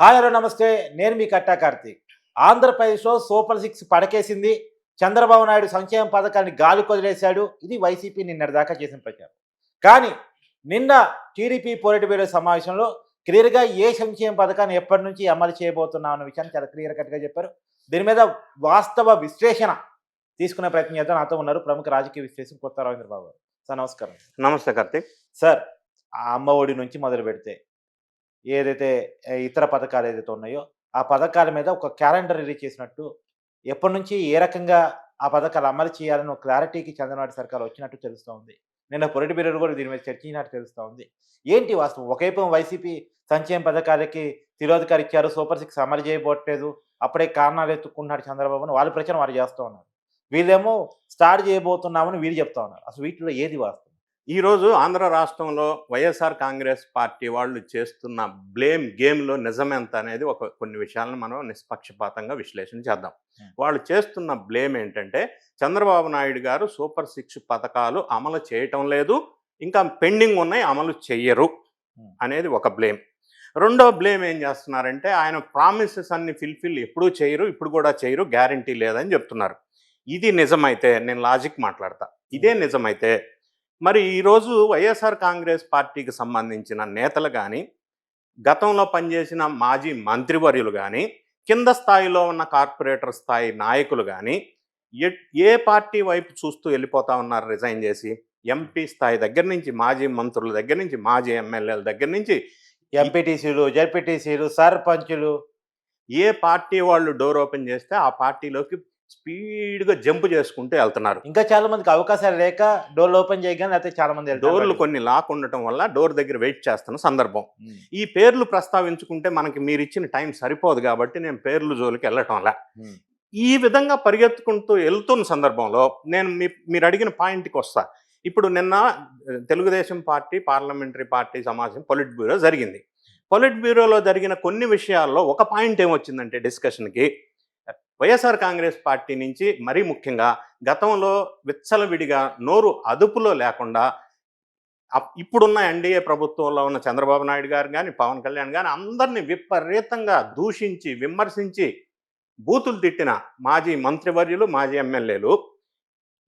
Hi hello నమస్తే. నేను మీ కట్టా కార్తీక్. ఆంధ్రప్రదేశ్లో సూపర్ సిక్స్ పడకేసింది. చంద్రబాబు నాయుడు సంక్షేమ పథకాన్ని గాలి కొదిలేశాడు. ఇది వైసీపీ నిన్నటిదాకా చేసిన ప్రచారం. కానీ నిన్న టీడీపీ పోలిట్ బ్యూరో సమావేశంలో క్లియర్గా ఏ సంక్షేమ పథకాన్ని ఎప్పటి నుంచి అమలు చేయబోతున్నాం అన్న విషయాన్ని చాలా క్లియర్ కట్గా చెప్పారు. దీని మీద వాస్తవ విశ్లేషణ తీసుకునే ప్రయత్నం చేద్దాం. నాతో ఉన్నారు ప్రముఖ రాజకీయ విశ్లేషణ కొత్త రవీంద్ర బాబు గారు. సార్ నమస్కారం. నమస్తే కార్తీక్. సార్ ఆ అమ్మ ఒడి నుంచి మొదలు పెడితే ఏదైతే ఇతర పథకాలు ఏదైతే ఉన్నాయో ఆ పథకాల మీద ఒక క్యాలెండర్ రిలీజ్ చేసినట్టు ఎప్పటి నుంచి ఏ రకంగా ఆ పథకాలు అమలు చేయాలని ఒక క్లారిటీకి చంద్రబాబు సర్కార్ వచ్చినట్టు తెలుస్తూ ఉంది. నిన్న పొరటి బీరలు కూడా దీని మీద చర్చించినట్టు తెలుస్తూ ఉంది. ఏంటి వాస్తవం? ఒకవైపు వైసీపీ సంక్షేమ పథకాలకి తిరోధకాలు ఇచ్చారు సూపర్ సిక్స్ అమలు చేయబోట్లేదు అప్పుడే కారణాలు ఎత్తుకున్నాడు చంద్రబాబును వాళ్ళ ప్రచారం వారు చేస్తూ ఉన్నారు. వీళ్ళేమో స్టార్ట్ చేయబోతున్నామని వీళ్ళు చెప్తా ఉన్నారు. అసలు వీటిలో ఏది వాస్తవం? ఈరోజు ఆంధ్ర రాష్ట్రంలో వైఎస్ఆర్ కాంగ్రెస్ పార్టీ వాళ్ళు చేస్తున్న బ్లేమ్ గేమ్లో నిజమెంత అనేది ఒక కొన్ని విషయాలను మనం నిష్పక్షపాతంగా విశ్లేషణ చేద్దాం. వాళ్ళు చేస్తున్న బ్లేమ్ ఏంటంటే చంద్రబాబు నాయుడు గారు సూపర్ సిక్స్ పథకాలు అమలు చేయటం లేదు ఇంకా పెండింగ్ ఉన్నాయి అమలు చెయ్యరు. అనేది ఒక బ్లేమ్. రెండో బ్లేమ్ ఏం చేస్తున్నారంటే ఆయన ప్రామిసెస్ అన్ని ఫిల్ఫిల్ ఎప్పుడూ చేయరు ఇప్పుడు కూడా చేయరు గ్యారంటీ లేదని చెప్తున్నారు. ఇది నిజమైతే నేను లాజిక్ మాట్లాడతా. ఇదే నిజమైతే మరి ఈరోజు వైఎస్ఆర్ కాంగ్రెస్ పార్టీకి సంబంధించిన నేతలు కానీ గతంలో పనిచేసిన మాజీ మంత్రివర్యులు కానీ కింద స్థాయిలో ఉన్న కార్పొరేటర్ స్థాయి నాయకులు కానీ ఏ పార్టీ వైపు చూస్తూ వెళ్ళిపోతా ఉన్నారు రిజైన్ చేసి? ఎంపీ స్థాయి దగ్గర నుంచి మాజీ మంత్రుల దగ్గర నుంచి మాజీ ఎమ్మెల్యేల దగ్గర నుంచి? ఎంపీటీసీలు జడ్పీటీసీలు సర్పంచులు. ఏ పార్టీ వాళ్ళు డోర్ ఓపెన్ చేస్తే ఆ పార్టీలోకి స్పీడ్గా జంప్ చేసుకుంటూ వెళ్తున్నారు. ఇంకా చాలా మందికి అవకాశాలు లేక డోర్లు ఓపెన్ చేయగానే లేకపోతే చాలా మంది డోర్లు కొన్ని లాక్ ఉండటం వల్ల డోర్ దగ్గర వెయిట్ చేస్తున్న సందర్భం. ఈ పేర్లు ప్రస్తావించుకుంటే మనకి మీరు ఇచ్చిన టైం సరిపోదు కాబట్టి నేను పేర్లు జోలికి వెళ్ళటంలా. ఈ విధంగా పరిగెత్తుకుంటూ వెళ్తున్న సందర్భంలో నేను మీ మీరు అడిగిన పాయింట్కి వస్తా. ఇప్పుడు నిన్న తెలుగుదేశం పార్టీ పార్లమెంటరీ పార్టీ సమావేశం పొలిట్ బ్యూరో జరిగింది. పొలిట్ బ్యూరోలో జరిగిన కొన్ని విషయాల్లో ఒక పాయింట్ ఏమొచ్చిందంటే డిస్కషన్కి వైఎస్ఆర్ కాంగ్రెస్ పార్టీ నుంచి మరీ ముఖ్యంగా గతంలో విచ్చలవిడిగా నోరు అదుపులో లేకుండా అప్- ఇప్పుడున్న ఎన్డీఏ ప్రభుత్వంలో ఉన్న చంద్రబాబు నాయుడు గారు కానీ పవన్ కళ్యాణ్ కానీ అందరినీ విపరీతంగా దూషించి విమర్శించి బూతులు తిట్టిన మాజీ మంత్రివర్యులు మాజీ ఎమ్మెల్యేలు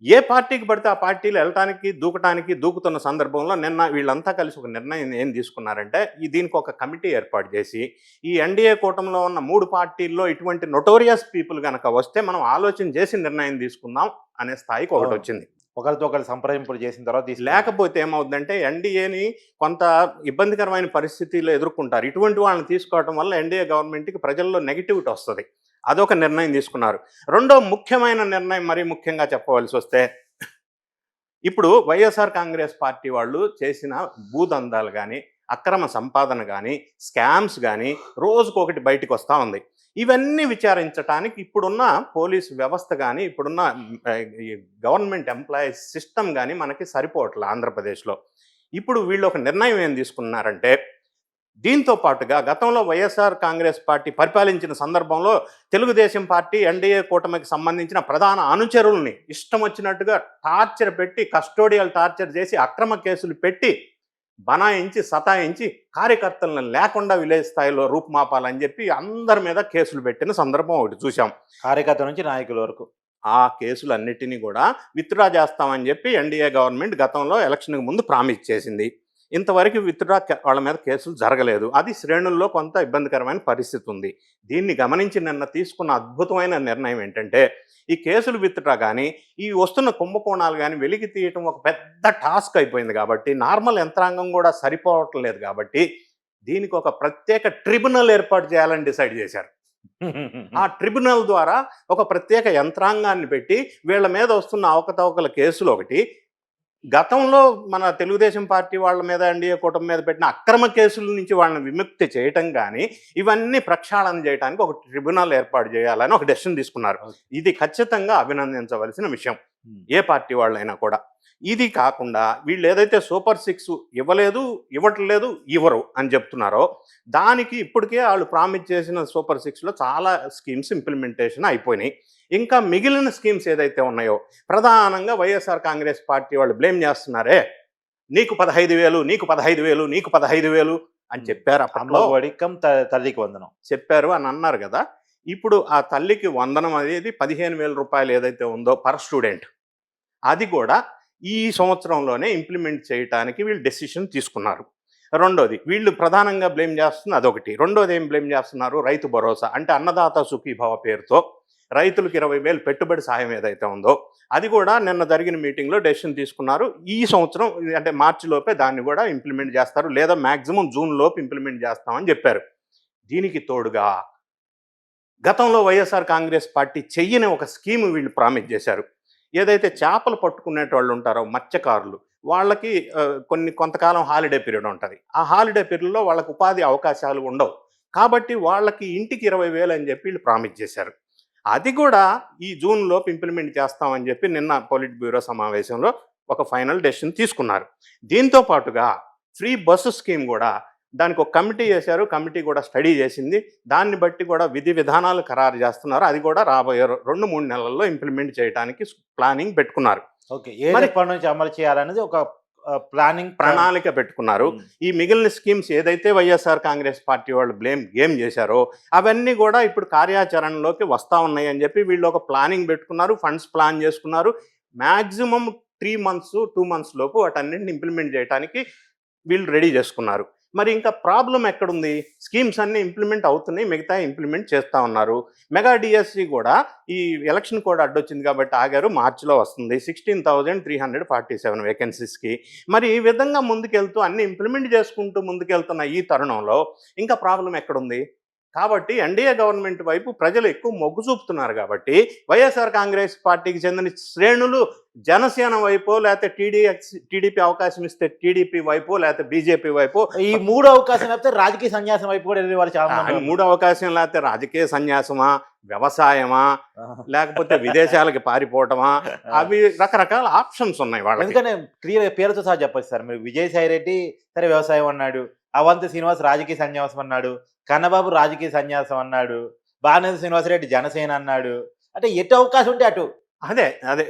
ఏ పార్టీకి పడితే ఆ పార్టీలు వెళ్ళటానికి దూకటానికి దూకుతున్న సందర్భంలో నిన్న వీళ్ళంతా కలిసి ఒక నిర్ణయం ఏం తీసుకున్నారంటే ఈ దీనికి ఒక కమిటీ ఏర్పాటు చేసి ఈ ఎన్డీఏ కూటమిలో ఉన్న మూడు పార్టీల్లో ఇటువంటి నొటోరియస్ పీపుల్ కనుక వస్తే మనం ఆలోచన చేసి నిర్ణయం తీసుకుందాం అనే స్థాయికి ఒకటి. వచ్చింది ఒకరితో ఒకరు సంప్రదింపులు చేసిన తర్వాత. లేకపోతే ఏమవుతుందంటే ఎన్డీఏని కొంత ఇబ్బందికరమైన పరిస్థితిలో ఎదుర్కొంటారు ఇటువంటి వాళ్ళని తీసుకోవడం వల్ల ఎన్డీఏ గవర్నమెంట్కి ప్రజల్లో నెగిటివిటీ వస్తుంది అదొక నిర్ణయం తీసుకున్నారు. రెండో ముఖ్యమైన నిర్ణయం మరీ ముఖ్యంగా చెప్పవలసి వస్తే ఇప్పుడు వైఎస్ఆర్ కాంగ్రెస్ పార్టీ వాళ్ళు చేసిన భూదందాలు కానీ అక్రమ సంపాదన కానీ స్కామ్స్ కానీ రోజుకొకటి బయటకు వస్తూ ఉంది. ఇవన్నీ విచారించడానికి ఇప్పుడున్న పోలీస్ వ్యవస్థ కానీ ఇప్పుడున్న ఈ గవర్నమెంట్ ఎంప్లాయీస్ సిస్టమ్ కానీ మనకి సరిపోవట్లే ఆంధ్రప్రదేశ్లో. ఇప్పుడు వీళ్ళు ఒక నిర్ణయం ఏం తీసుకున్నారంటే దీంతో పాటుగా గతంలో వైఎస్ఆర్ కాంగ్రెస్ పార్టీ పరిపాలించిన సందర్భంలో తెలుగుదేశం పార్టీ ఎన్డీఏ కూటమికి సంబంధించిన ప్రధాన అనుచరుల్ని ఇష్టం వచ్చినట్టుగా టార్చర్ పెట్టి కస్టోడియల్ టార్చర్ చేసి అక్రమ కేసులు పెట్టి బనాయించి సతాయించి కార్యకర్తలను లేకుండా విలేజ్ స్థాయిలో రూపుమాపాలని చెప్పి అందరి మీద కేసులు పెట్టిన సందర్భం ఒకటి చూసాం కార్యకర్త నుంచి నాయకుల వరకు. ఆ కేసులన్నిటినీ కూడా విత్డ్రా చేస్తామని చెప్పి ఎన్డీఏ గవర్నమెంట్ గతంలో ఎలక్షన్కి ముందు ప్రామిస్ చేసింది. ఇంతవరకు విత్డ్రా వాళ్ళ మీద కేసులు జరగలేదు. అది శ్రేణుల్లో కొంత ఇబ్బందికరమైన పరిస్థితి ఉంది. దీన్ని గమనించి నిన్న తీసుకున్న అద్భుతమైన నిర్ణయం ఏంటంటే ఈ కేసులు విత్డ్రా కానీ ఈ వస్తున్న కుంభకోణాలు కానీ వెలికి తీయటం ఒక పెద్ద టాస్క్ అయిపోయింది కాబట్టి నార్మల్ యంత్రాంగం కూడా సరిపోవట్లేదు కాబట్టి దీనికి ఒక ప్రత్యేక ట్రిబ్యునల్ ఏర్పాటు చేయాలని డిసైడ్ చేశారు. ఆ ట్రిబ్యునల్ ద్వారా ఒక ప్రత్యేక యంత్రాంగాన్ని పెట్టి వీళ్ళ మీద వస్తున్న అవకతవకల కేసులు ఒకటి గతంలో మన తెలుగుదేశం పార్టీ వాళ్ళ మీద ఎన్డీఏ కూటమి మీద పెట్టిన అక్రమ కేసుల నుంచి వాళ్ళని విముక్తి చేయటం కానీ ఇవన్నీ ప్రక్షాళన చేయడానికి ఒక ట్రిబ్యునల్ ఏర్పాటు చేయాలని ఒక డెసిషన్ తీసుకున్నారు. ఇది ఖచ్చితంగా అభినందించవలసిన విషయం. ఏ పార్టీ వాళ్ళైనా కూడా. ఇది కాకుండా వీళ్ళు ఏదైతే సూపర్ సిక్స్ ఇవ్వలేదు ఇవ్వట్లేదు ఇవ్వరు అని చెప్తున్నారో దానికి ఇప్పటికే వాళ్ళు ప్రామిస్ చేసిన సూపర్ సిక్స్లో చాలా స్కీమ్స్ ఇంప్లిమెంటేషన్ అయిపోయినాయి. ఇంకా మిగిలిన స్కీమ్స్ ఏదైతే ఉన్నాయో ప్రధానంగా వైఎస్ఆర్ కాంగ్రెస్ పార్టీ వాళ్ళు బ్లేమ్ చేస్తున్నారే నీకు పదహైదు వేలు నీకు పదహైదు వేలు నీకు పదహైదు వేలు అని. చెప్పారు అప్పట్లో. త- తల్లికి వందనం. చెప్పారు అని అన్నారు కదా ఇప్పుడు ఆ తల్లికి వందనం అనేది పదిహేను వేల రూపాయలు ఏదైతే ఉందో పర్ స్టూడెంట్ అది కూడా ఈ సంవత్సరంలోనే ఇంప్లిమెంట్ చేయడానికి వీళ్ళు డెసిషన్ తీసుకున్నారు. రెండోది వీళ్ళు ప్రధానంగా బ్లేమ్ చేస్తుంది అదొకటి. రెండోది ఏం బ్లేమ్ చేస్తున్నారు? రైతు భరోసా. అంటే అన్నదాత సుఖీభావ పేరుతో రైతులకు ఇరవై వేలు పెట్టుబడి సాయం ఏదైతే ఉందో అది కూడా నిన్న జరిగిన మీటింగ్లో డెసిషన్ తీసుకున్నారు. ఈ సంవత్సరం అంటే మార్చి లోపే దాన్ని కూడా ఇంప్లిమెంట్ చేస్తారు. లేదా మాక్సిమం జూన్లోపు ఇంప్లిమెంట్ చేస్తామని చెప్పారు. దీనికి తోడుగా గతంలో వైఎస్ఆర్ కాంగ్రెస్ పార్టీ చెయ్యని ఒక స్కీమ్ వీళ్ళు ప్రామిస్ చేశారు. ఏదైతే చేపలు పట్టుకునేటోళ్ళు ఉంటారో మత్స్యకారులు వాళ్ళకి కొన్ని కొంతకాలం హాలిడే పీరియడ్ ఉంటుంది. ఆ హాలిడే పీరియడ్లో వాళ్ళకి ఉపాధి అవకాశాలు ఉండవు. కాబట్టి వాళ్ళకి ఇంటికి ఇరవై వేలు అని చెప్పి వీళ్ళు ప్రామిస్ చేశారు. అది కూడా ఈ జూన్లోపు ఇంప్లిమెంట్ చేస్తామని చెప్పి నిన్న పొలిట్ బ్యూరో సమావేశంలో ఒక ఫైనల్ డెసిషన్ తీసుకున్నారు. దీంతో పాటుగా ఫ్రీ బస్సు స్కీమ్ కూడా దానికి ఒక కమిటీ చేశారు కమిటీ కూడా స్టడీ చేసింది. దాన్ని బట్టి కూడా విధి విధానాలు ఖరారు చేస్తున్నారు. అది కూడా రాబోయే రెండు మూడు నెలల్లో ఇంప్లిమెంట్ చేయడానికి ప్లానింగ్ పెట్టుకున్నారు. ఓకే. మరి- ఎప్పటి నుంచి అమలు చేయాలనేది ఒక ప్లానింగ్ ప్రణాళిక పెట్టుకున్నారు. ఈ మిగిలిన స్కీమ్స్ ఏదైతే వైఎస్ఆర్ కాంగ్రెస్ పార్టీ వాళ్ళు బ్లేమ్ గేమ్ చేశారో అవన్నీ కూడా ఇప్పుడు కార్యాచరణలోకి వస్తా ఉన్నాయి అని చెప్పి వీళ్ళు ఒక ప్లానింగ్ పెట్టుకున్నారు ఫండ్స్ ప్లాన్ చేసుకున్నారు. Maximum three months two months లోపు వాటన్నింటిని ఇంప్లిమెంట్ చేయడానికి వీళ్ళు రెడీ చేసుకున్నారు. మరి ఇంకా ప్రాబ్లం ఎక్కడుంది? స్కీమ్స్ అన్నీ ఇంప్లిమెంట్ అవుతున్నాయి మిగతా ఇంప్లిమెంట్ చేస్తూ ఉన్నారు. మెగా డిఎస్సి కూడా ఈ ఎలక్షన్ కోడ్ అడ్డొచ్చింది కాబట్టి ఆగారు మార్చిలో వస్తుంది. Sixteen thousand three hundred forty seven వేకెన్సీస్కి. మరి ఈ విధంగా ముందుకెళ్తూ అన్ని ఇంప్లిమెంట్ చేసుకుంటూ ముందుకెళ్తున్న ఈ తరుణంలో ఇంకా ప్రాబ్లం ఎక్కడుంది? కాబట్టి ఎన్డీఏ గవర్నమెంట్ వైపు ప్రజలు ఎక్కువ మొగ్గు చూపుతున్నారు కాబట్టి వైఎస్ఆర్ కాంగ్రెస్ పార్టీకి చెందిన శ్రేణులు జనసేన వైపు లేకపోతే టీడీఎక్స్ టీడీపీ అవకాశం ఇస్తే టీడీపీ వైపు లేకపోతే బీజేపీ వైపు. ఈ మూడు అవకాశం లేకపోతే రాజకీయ సన్యాసం వైపు కూడా వెళ్ళే వాళ్ళు చాలా. మూడో అవకాశం లేకపోతే రాజకీయ సన్యాసమా వ్యవసాయమా లేకపోతే విదేశాలకి పారిపోవటమా అవి రకరకాల ఆప్షన్స్ ఉన్నాయి వాళ్ళకి. ఎందుకంటే క్లియర్ పేరుతో సహా చెప్పచ్చు సార్. మీరు విజయసాయి రెడ్డి సరే వ్యవసాయం అన్నాడు అవంతి శ్రీనివాస్ రాజకీయ సన్యాసం అన్నాడు. కన్నబాబు రాజకీయ సన్యాసం అన్నాడు. బానేది శ్రీనివాసరెడ్డి జనసేన అన్నాడు. అంటే ఎటు అవకాశం ఉంటే అటు. అదే అదే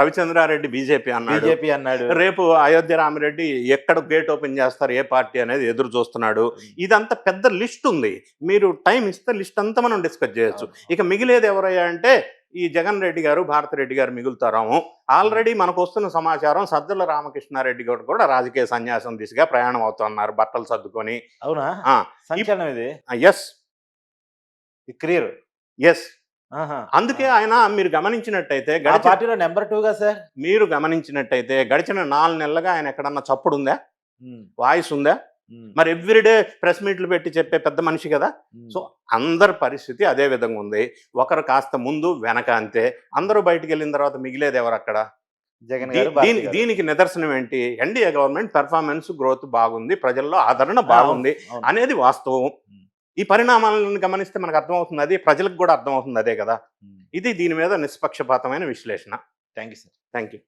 రవిచంద్రారెడ్డి బీజేపీ అన్నాడు. బీజేపీ అన్నాడు. రేపు అయోధ్య రామిరెడ్డి ఎక్కడ గేట్ ఓపెన్ చేస్తారు ఏ పార్టీ అనేది ఎదురు చూస్తున్నాడు. ఇదంతా పెద్ద లిస్ట్ ఉంది. మీరు టైం ఇస్తే లిస్ట్ అంతా మనం డిస్కస్ చేయొచ్చు. ఇక మిగిలేది ఎవరయ్యా అంటే ఈ జగన్ రెడ్డి గారు భారతిరెడ్డి గారు మిగులుతారాము. ఆల్రెడీ మనకు వస్తున్న సమాచారం సజ్జల రామకృష్ణారెడ్డి గారు కూడా రాజకీయ సన్యాసం దిశగా ప్రయాణం అవుతున్నారు బట్టలు సర్దుకొని. అవునా? ఆ, సంచలనం ఇది. Yes clear. ఎస్ అందుకే ఆయన మీరు గమనించినట్టయితే పార్టీలో నెంబర్ టూ గా సార్? మీరు గమనించినట్టయితే గడిచిన నాలుగు నెలలుగా ఆయన ఎక్కడన్నా చప్పుడు ఉందా వాయిస్ ఉందా మరి ఎవ్రీడే ప్రెస్ మీట్లు పెట్టి చెప్పే పెద్ద మనిషి కదా. సో అందరి పరిస్థితి అదే విధంగా ఉంది. ఒకరు కాస్త ముందు వెనక అంతే. అందరూ బయటికి వెళ్ళిన తర్వాత మిగిలేది ఎవరు అక్కడ? జగన్. దీనికి నిదర్శనం ఏంటి? ఎన్డీఏ గవర్నమెంట్ పెర్ఫార్మెన్స్ గ్రోత్ బాగుంది. ప్రజల్లో ఆదరణ బాగుంది. అనేది వాస్తవం. ఈ పరిణామాలను గమనిస్తే మనకు అర్థమవుతుంది అది. ప్రజలకు కూడా అర్థమవుతుంది అదే కదా. ఇది దీని మీద నిష్పక్షపాతమైన విశ్లేషణ. Thank you sir. Thank you